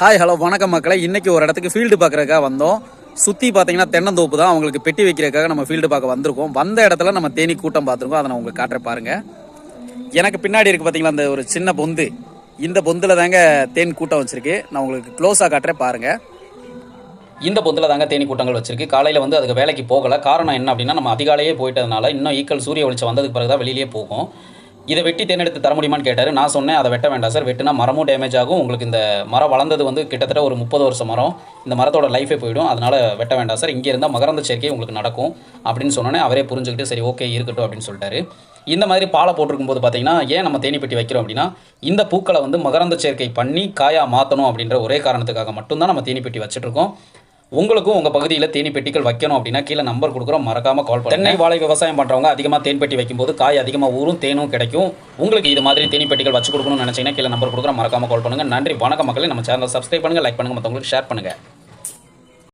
Hi hello வணக்கம் மக்களை. இன்றைக்கி ஒரு இடத்துக்கு ஃபீல்டு பார்க்குறக்காக வந்தோம். சுற்றி பார்த்தீங்கன்னா தென்னந்தோப்பு தான் அவங்களுக்கு பெட்டி வைக்கிறதுக்காக நம்ம ஃபீல்டு பார்க்க வந்திருக்கோம். வந்த இடத்துல நம்ம தேனி கூட்டம் பார்த்துருக்கோம். அதை நான் உங்களுக்கு காட்டுறேன் பாருங்கள் எனக்கு பின்னாடி இருக்கு பார்த்தீங்களா அந்த ஒரு சின்ன பொந்து. இந்த பொந்தில் தாங்க தேன் கூட்டம் வச்சுருக்கு. நான் உங்களுக்கு க்ளோஸாக காட்டுறேன் பாருங்கள் இந்த பொந்தில் தாங்க தேனி கூட்டங்கள் வச்சிருக்கு. காலையில் வந்து அதுக்கு வேலைக்கு போகலை. காரணம் என்ன அப்படின்னா நம்ம அதிகாலையே போயிட்டதுனால இன்னும் ஈக்கல் சூரிய வெளிச்சம் வந்ததுக்கு பிறகு தான் வெளியிலேயே போகும். இதை வெட்டி தேர்ந்தெடுத்து தர முடியுமான்னு கேட்டார். நான் சொன்னேன் அதை வெட்ட வேண்டாம் சார். வெட்டினா மரமும் டேமேஜ் ஆகும். உங்களுக்கு இந்த மரம் வளர்ந்தது வந்து கிட்டத்தட்ட ஒரு முப்பது வருஷம் மரம். இந்த மரத்தோட லைஃபே போயிடும். அதனால் வெட்ட வேண்டாம் சார். இங்கே இருந்தால் மகரந்த சேர்க்கை உங்களுக்கு நடக்கும். அப்படின்னு சொன்னோன்னே அவரே புரிஞ்சுக்கிட்டு சரி ஓகே இருக்கட்டும். அப்படின்னு சொல்லிட்டாரு. இந்த மாதிரி பாலை போட்டிருக்கும் போது பார்த்தீங்கன்னா ஏன் நம்ம தேனி பெட்டி வைக்கிறோம் அப்படின்னா இந்த பூக்களை வந்து மகரந்த சேர்க்கை பண்ணி காயா மாற்றணும் அப்படின்ற ஒரே காரணத்துக்காக மட்டும்தான் நம்ம தேனி பெட்டி வச்சுட்டு இருக்கோம். உங்களுக்கும் உங்கள் பகுதியில் தேனி பெட்டிகள் வைக்கணும் அப்படின்னா கீழே நம்பர் கொடுக்குறோம். மறக்காமல் கால் பண்ணுங்க. தென்னை வாழை விவசாயம் பண்ணுறவங்க அதிகமாக தேன் பெட்டி வைக்கும்போது காய் அதிகமாக ஊறும் தேனும் கிடைக்கும். உங்களுக்கு இது மாதிரி தேனி பெட்டிகள் வச்சு கொடுக்கணும்னு நினச்சிங்கன்னா கீழே நம்பர் கொடுக்குறோம். மறக்காமல் கால் பண்ணுங்கள் நன்றி. வணக்கம் மக்களை. நம்ம சேனலை சப்ஸ்கிரைப் பண்ணுங்கள் லைக் பண்ணுங்கள் மற்றவங்களுக்கு ஷேர் பண்ணுங்கள்